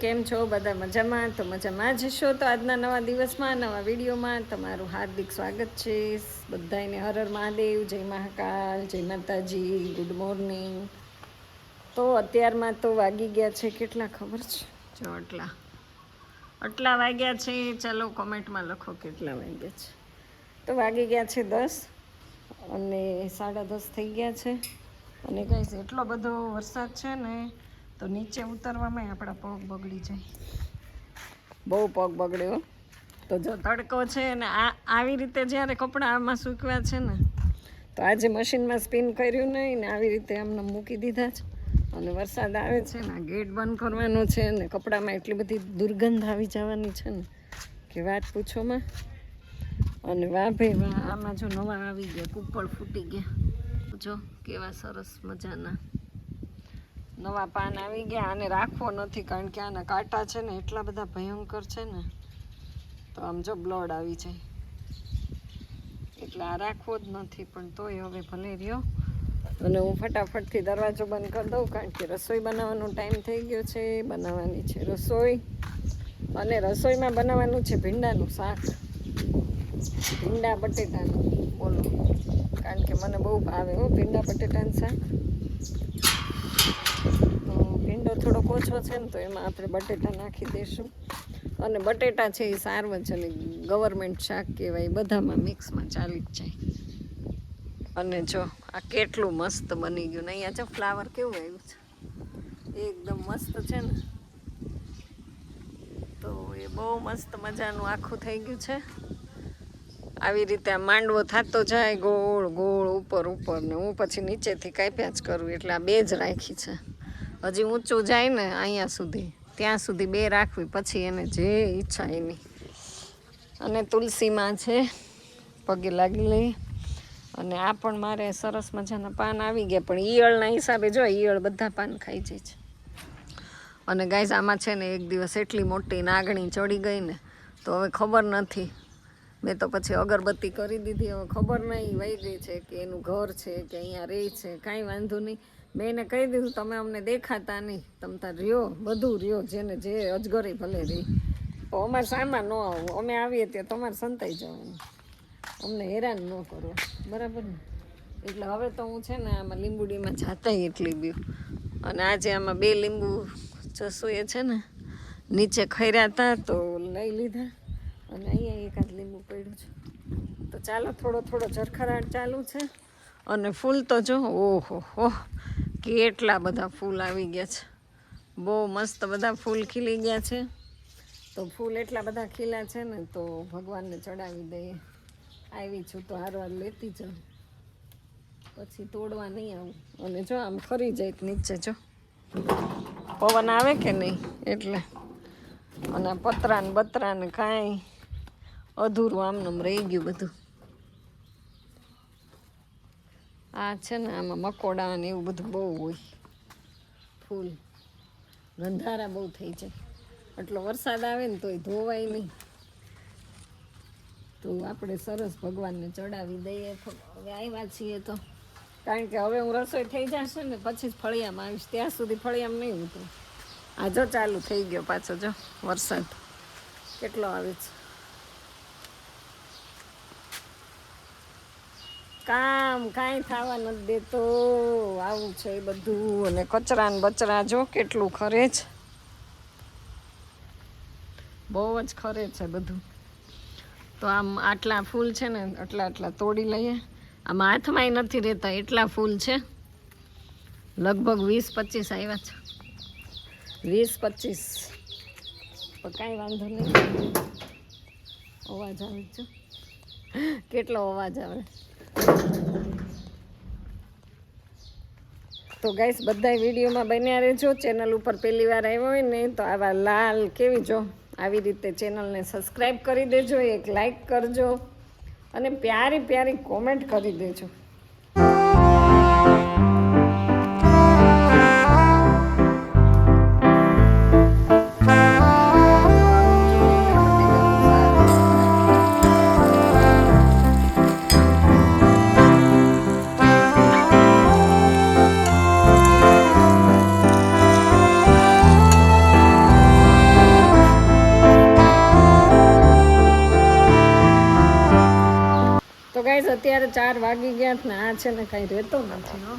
કેમ છો? બધા મજામાં? તો મજામાં જ છો તો આજના નવા દિવસમાં, નવા વિડીયોમાં તમારું હાર્દિક સ્વાગત છે. બધાને હર હર મહાદેવ, જય મહાકાલ, જય માતાજી, ગુડ મોર્નિંગ. તો અત્યારમાં તો વાગી ગયા છે કેટલા ખબર છે? જો આટલા. આટલા વાગ્યા છે. ચાલો કોમેન્ટમાં લખો કેટલા વાગ્યા છે. તો વાગી ગયા છે દસ અને સાડા દસ થઈ ગયા છે. અને કહીશ એટલો બધો વરસાદ છે ને તો નીચે ઉતરવામાં આપણા પગ બગડી જાય. બહુ પગ બગડ્યો. તો જો તડકો છે ને આ આવી રીતે જ્યારે કપડાં આમાં સૂકવ્યા છે ને તો આજે મશીનમાં સ્પિન કર્યું નહીં ને આવી રીતે આમને મૂકી દીધા છે. અને વરસાદ આવે છે ને ગેટ બંધ કરવાનો છે ને કપડામાં એટલી બધી દુર્ગંધ આવી જવાની છે ને કે વાત પૂછોમાં અને વાહ ભાઈ વાહ આમાં જો નવા આવી ગયા કુપળ ફૂટી ગયા. જો કેવા સરસ મજાના. નવા પાન આવી ગયા આને રાખવો નથી કારણ કે આના કાંટા છે ને એટલા બધા ભયંકર છે ને, તો આમ જો બ્લડ આવી જાય. એટલે આ રાખવો જ નથી, પણ તોય હવે ભલે રહ્યો. અને હું ફટાફટથી દરવાજો બંધ કરી દઉં કારણ કે રસોઈ બનાવવાનો ટાઈમ થઈ ગયો છે, બનાવવાની છે રસોઈ. અને રસોઈમાં બનાવવાનું છે ભીંડાનું શાક. ભીંડા બટેટાનું, બોલો. કારણ કે મને બહુ ભાવે હો ભીંડા બટેટાનું શાક. થોડોક ઓછો છે ને તો એમાં આપણે બટેટા નાખી દઈશું અને બટેટા છે એ સાર્વજનિક ગવર્મેન્ટ શાક કહેવાય બધામાં મિક્સમાં ચાલી જ જાય. અને જો આ કેટલું મસ્ત બની ગયું ને અહીંયા જો ફ્લાવર કેવું આવ્યું છે. એકદમ મસ્ત છે ને. તો એ બહુ મસ્ત મજાનું આખું થઈ ગયું છે. આવી રીતે આ માંડવો થતો જાય, ગોળ ગોળ ઉપર ઉપર ને હું પછી નીચેથી કાપ્યા જ કરું, એટલે આ બે જ રાખી છે. હજી ઊંચું જાય ને અહીંયા સુધી, ત્યાં સુધી બે રાખવી, પછી એને જે ઈચ્છા એની. અને તુલસીમાં છે, પગે લાગી લઈ. અને આ પણ મારે સરસ મજાના પાન આવી ગયા, પણ ઈયળના હિસાબે જો ઈયળ બધા પાન ખાઈ જાય છે. અને ગાઈઝ આમાં છે ને એક દિવસ એટલી મોટી નાગણી ચડી ગઈ ને, તો હવે ખબર નથી. મેં તો પછી અગરબત્તી કરી દીધી, હવે ખબર નહીં, વહી ગઈ છે કે એનું ઘર છે, કે અહીંયા રહે છે, કાંઈ વાંધો નહીં. એને કહી દીધું, તમે અમને દેખાતા નહીં. તમે તાર રહ્યો, બધું રહ્યો, જેને જે અજગરી ભલે રહી. અમારે સામાન ન આવું. અમે આવીએ ત્યાં તમારે સંતાઈ જવાનું. અમને હેરાન ન કરો. બરાબર ને? એટલે હવે તો હું છે ને આમાં લીંબુડીમાં જાતા એટલી બી. અને આજે આમાં બે લીંબુ જસુએ છે ને, નીચે ખર્યા હતા તો લઈ લીધા. અને અહીંયા એકાદ લીંબુ પડ્યું છે. તો ચાલો થોડો થોડો ઝરખરાટ ચાલુ છે. અને ફૂલ તો જો, ઓહો, હો. કેટલા બધા ફૂલ આવી ગયા છે. બહુ મસ્ત બધા ફૂલ ખીલી ગયા છે. તો ફૂલ એટલા બધા ખીલા છે ને તો ભગવાનને ચડાવી દઈએ આવી છું તો હારવાર લેતી જાઉં. પછી તોડવા નહીં આવું. અને જો આમ ફરી જાય નીચે જો. પવન આવે કે નહીં? એટલે. અને પતરાને પતરા ને બતરા કાંઈ અધૂરું આમનું રહી ગયું બધું. આ છે ને આમાં મકોડા ને એવું બધું બહુ હોય. ફૂલ. ગંધારા બહુ થઈ જાય એટલો વરસાદ આવે ને તોય ધોવાય નહીં. તો આપણે સરસ ભગવાનને ચડાવી દઈએ. હવે આવ્યા છીએ તો. કારણ કે હવે હું રસોઈ થઈ જશે ને પછી જ ફળિયામાં આવીશ. ત્યાં સુધી ફળિયામાં નહીં ઉતરું. આ જો ચાલુ થઈ ગયો પાછો જો વરસાદ. કેટલો આવે છે. કામ કાંઈ થવા નથી દેતો. આવું છે બધું. અને કચરા ને બચરા જો કેટલું ખરે છે. બહુ જ ખરે છે બધું. તો આમ આટલા ફૂલ છે ને, આટલા આટલા તોડી લઈએ. આમ હાથમાંય નથી રહેતા એટલા ફૂલ છે. લગભગ વીસ પચીસ આવ્યા છે. વીસ પચીસ. કાંઈ વાંધો નહીં. અવાજ આવે છે. કેટલો અવાજ આવે? તો ગાઈસ બધા વિડીયોમાં બન્યા રહેજો. ચેનલ ઉપર પહેલી વાર આવ્યો હોય ને, તો આવા લાલ કેવી જો, આવી રીતે ચેનલને સબસ્ક્રાઈબ કરી દેજો, એક લાઈક કરજો અને પ્યારી પ્યારી કોમેન્ટ કરી દેજો. અત્યારે ચાર વાગી ગયા ને આ છે ને કાંઈ રહેતો નથી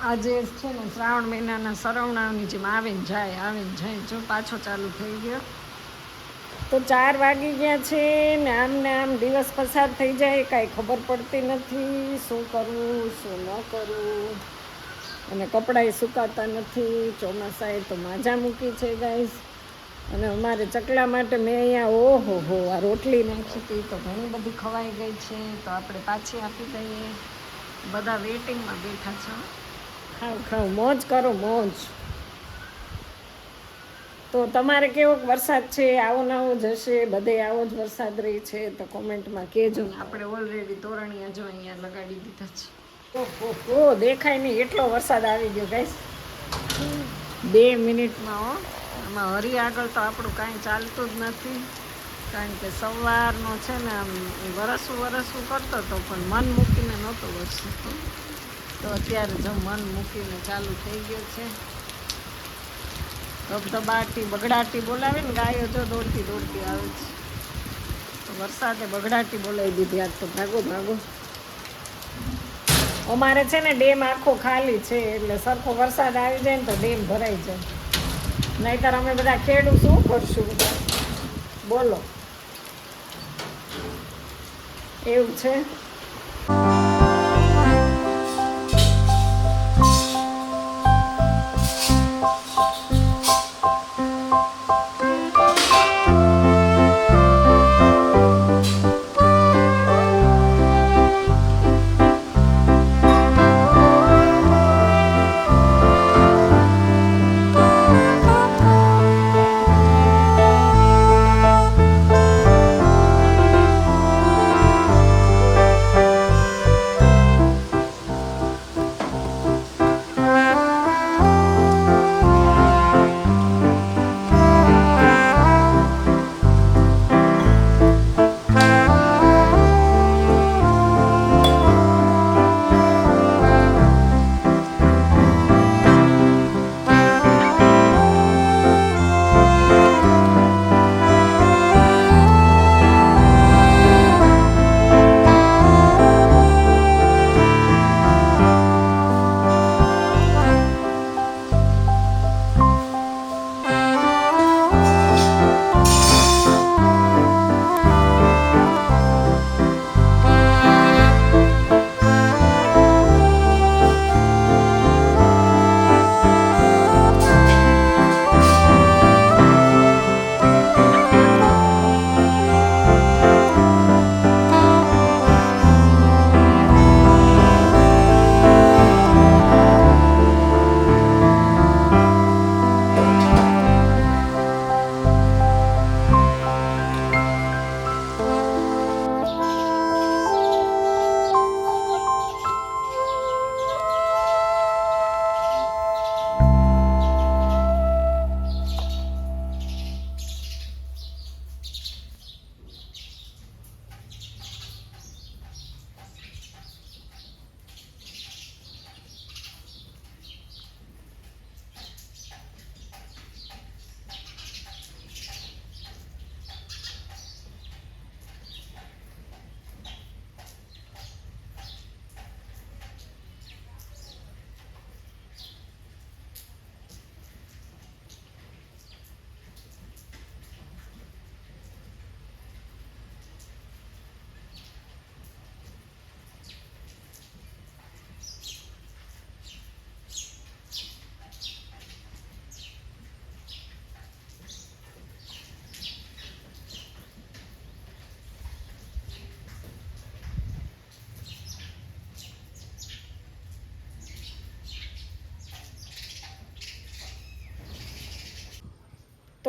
આજે છે ને શ્રાવણ મહિનાના સરવણાની જેમ આવીને જાય આવીને જાય. જો પાછો ચાલુ થઈ ગયો. તો ચાર વાગી ગયા છે ને આમ ને આમ દિવસ પસાર થઈ જાય, કાંઈ ખબર પડતી નથી શું કરવું, શું ન કરવું. અને કપડાંય સુકાતા નથી, ચોમાસાએ તો માજા મૂકી છે ગાઈસ અને અમારે ચકલા માટે મેં અહીંયા ઓહો હો, આ રોટલી નાખી હતી. તો ઘણી બધી ખવાઈ ગઈ છે. તો આપણે પાછી આપી દઈએ. બધા વેટિંગમાં બેઠા છો. ખાવ ખાવ. મોજ કરો, મોજ. તો તમારે કેવો વરસાદ છે? આવો નવો જ હશે. બધે આવો જ વરસાદ રહી છે. તો કોમેન્ટમાં કહેજો. આપણે ઓલરેડી તોરણિયા જો અહીંયા લગાડી દીધા છે. ઓહો દેખાય નહીં. એટલો વરસાદ આવી ગયો ગાઈસ બે મિનિટમાં, હો. આમાં હરી આગળ તો આપણું કાંઈ ચાલતું જ નથી. કારણ કે સવારનો છે ને આમ વરસું વરસું કરતો હતો પણ મન મૂકીને નહોતો વરસતો. તો અત્યારે જો મન મૂકીને ચાલુ થઈ ગયો છે. ધબધબાટી, બગડાટી બોલાવે ને ગાયો જો દોડતી દોડતી આવે છે. તો વરસાદે બગડાટી બોલાવી દીધી આજ તો ભાગો ભાગો. અમારે છે ને ડેમ આખો ખાલી છે એટલે સરખો વરસાદ આવી જાય ને તો ડેમ ભરાઈ જાય. નહીતર અમે બધા ખેડૂત શું કરશું. બોલો. એવું છે?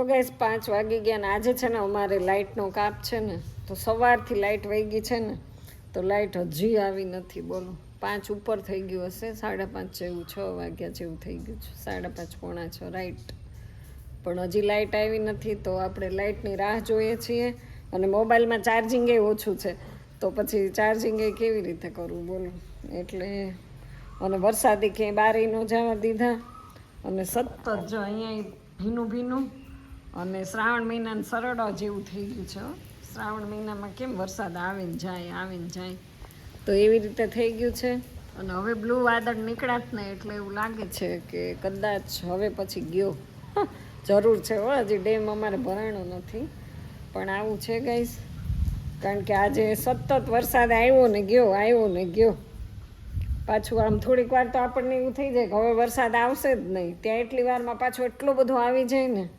તો પાંચ વાગી ગયા ને આજે છે ને અમારે લાઇટનો કાપ છે ને, તો સવારથી લાઇટ વહી ગઈ છે ને, તો લાઇટ હજી આવી નથી, બોલો. પાંચ ઉપર થઈ ગયું હશે, સાડા પાંચ જેવું છ વાગ્યા જેવું થઈ ગયું છે, સાડા પાંચ પોણા છ રાઈટ પણ હજી લાઇટ આવી નથી, તો આપણે લાઇટની રાહ જોઈએ છીએ, અને મોબાઈલમાં ચાર્જિંગ એ ઓછું છે, તો પછી ચાર્જિંગ એ કેવી રીતે કરવું, બોલો. એટલે, અને વરસાદી ક્યાંય બારી ન જવા દીધા, અને સતત જો અહીંયા ભીનું ભીનું અને શ્રાવણ મહિનાનું સરળ જેવું થઈ ગયું છે શ્રાવણ મહિનામાં કેમ વરસાદ આવે ને જાય આવે ને જાય. તો એવી રીતે થઈ ગયું છે. અને હવે બ્લુ વાદળ નીકળ્યા ને એટલે એવું લાગે છે કે કદાચ હવે પછી ગયો. જરૂર છે હો, હજી ડેમ અમારે ભરાણો નથી. પણ આવું છે ગાઈસ. કારણ કે આજે સતત વરસાદ આવ્યો ને ગયો, આવ્યો ને ગયો. પાછું આમ થોડીક વાર તો આપણને એવું થઈ જાય કે હવે વરસાદ આવશે જ નહીં. ત્યાં એટલી વારમાં પાછો એટલો બધો આવી જાય ને.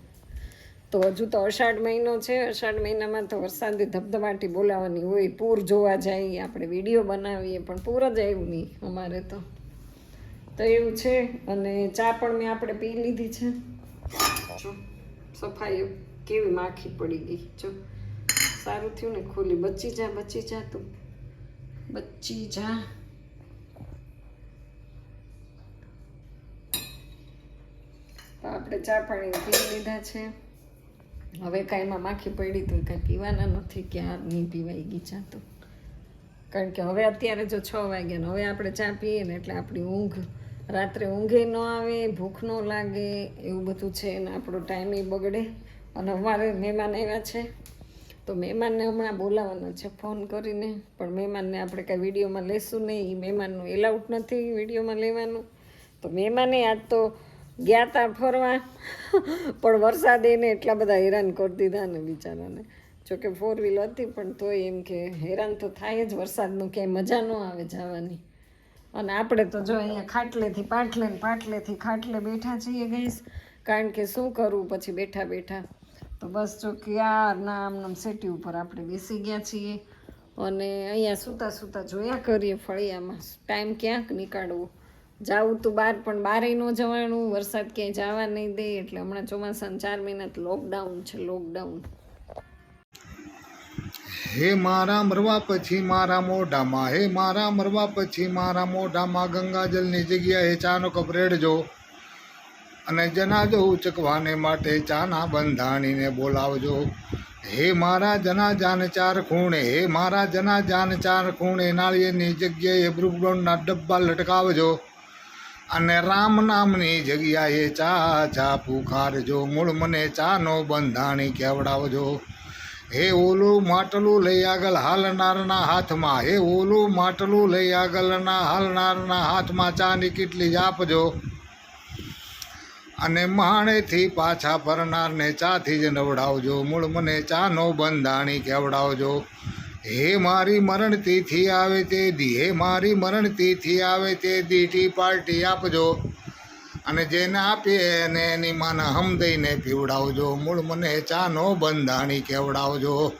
તો હજુ તો અષાઢ મહિનો છે. અષાઢ મહિનામાં તો વરસાદી ધબધબાટી બોલાવાની હોય, પૂર જોવા જઈએ આપણે વીડિયો બનાવીએ, પણ પૂર જ આવ્યું નહીં અમારે તો. તો એવું છે, અને ચા પણ મેં આપણે પી લીધી છે. જો, સફાઈ કેવી માખી પડી ગઈ. જો, સારું થયું ને ખોલી બચી જા બચી જા તું. બચી જા. તો આપણે ચા પાણી પી લીધા છે. હવે કાંઈ એમાં માખી પડી તો કાંઈ પીવાના નથી કે આ નહીં પીવાઈ ગઈ ચા તો કારણ કે હવે અત્યારે જો છ વાગ્યા ને, હવે આપણે ચા પીએ ને એટલે આપણી ઊંઘ રાત્રે ઊંઘે ન આવે, ભૂખ ન લાગે, એવું બધું છે અને આપણો ટાઈમે બગડે. અને અમારે મહેમાન આવ્યા છે, તો મહેમાનને હમણાં બોલાવવાનો છે ફોન કરીને. પણ મહેમાનને આપણે કાંઈ વિડીયોમાં લેશું નહીં એ મહેમાનનું એલાઉટ નથી વિડીયોમાં લેવાનું. તો મહેમાને આજ તો ગયા તા ફરવા. પણ વરસાદ એને એટલા બધા હેરાન કરી દીધા ને બિચારાને. જોકે ફોર વ્હીલ હતી પણ તોય એમ કે હેરાન તો થાય જ, વરસાદનું ક્યાંય મજા ન આવે જવાની. અને આપણે તો જો અહીંયા ખાટલેથી, પાટલે પાટલેથી ખાટલે બેઠા છીએ ગઈશ કારણ કે શું કરવું પછી બેઠા બેઠા? તો બસ જો ક્યારના આમ નામ સેટી ઉપર આપણે બેસી ગયા છીએ. અને અહીંયા સૂતા સૂતા જોયા કરીએ ફળિયામાં. ટાઈમ ક્યાંક નીકાળવો. જાવું તો બહાર પણ બારે ન જવાનું, વરસાદ ક્યાંય જવા નહીં દે, એટલે હમણાં ચોમાસાના ચાર મહિના લોકડાઉન છે લોકડાઉન હે મારા મરવા પછી મારા મોઢામાં, હે મારા મરવા પછી મારા મોઢામાં ગંગાજલની જગ્યાએ ચાનો કપ રેડજો અને જનાજો ઉચકવાને માટે ચાના બંધાણીને બોલાવજો. હે મારા જનાજાન ચાર ખૂણે, હે મારા જનાજાન ચાર ખૂણે, નાળિયેરની જગ્યાએ બ્રુગડોનના ડબ્બા લટકાવજો. અને રામ નામની જગ્યાએ ચા ચા પુકારજો મૂળ મને ચાનો બંધાણી કહેવડાવજો હે ઓલું માટલું લઈ આગળ હાલનારના હાથમાં. હે ઓલું માટલું લઈ આગળના હાલનારના હાથમાં ચાની કેટલી જ આપજો અને માણેથી પાછા ફરનારને ચાથી જ નવડાવજો. મૂળ મને ચાનો બંધાણી કહેવડાવજો હે મારી મરણ તિથિ આવે તે દી, હે મારી મરણ તિથિ આવે તે દીઠી પાર્ટી આપજો. અને જેને આપીએ એને એની માને હમ દઈને પીવડાવજો. મૂળ મને ચાનો બંધાણી કહેવડાવજો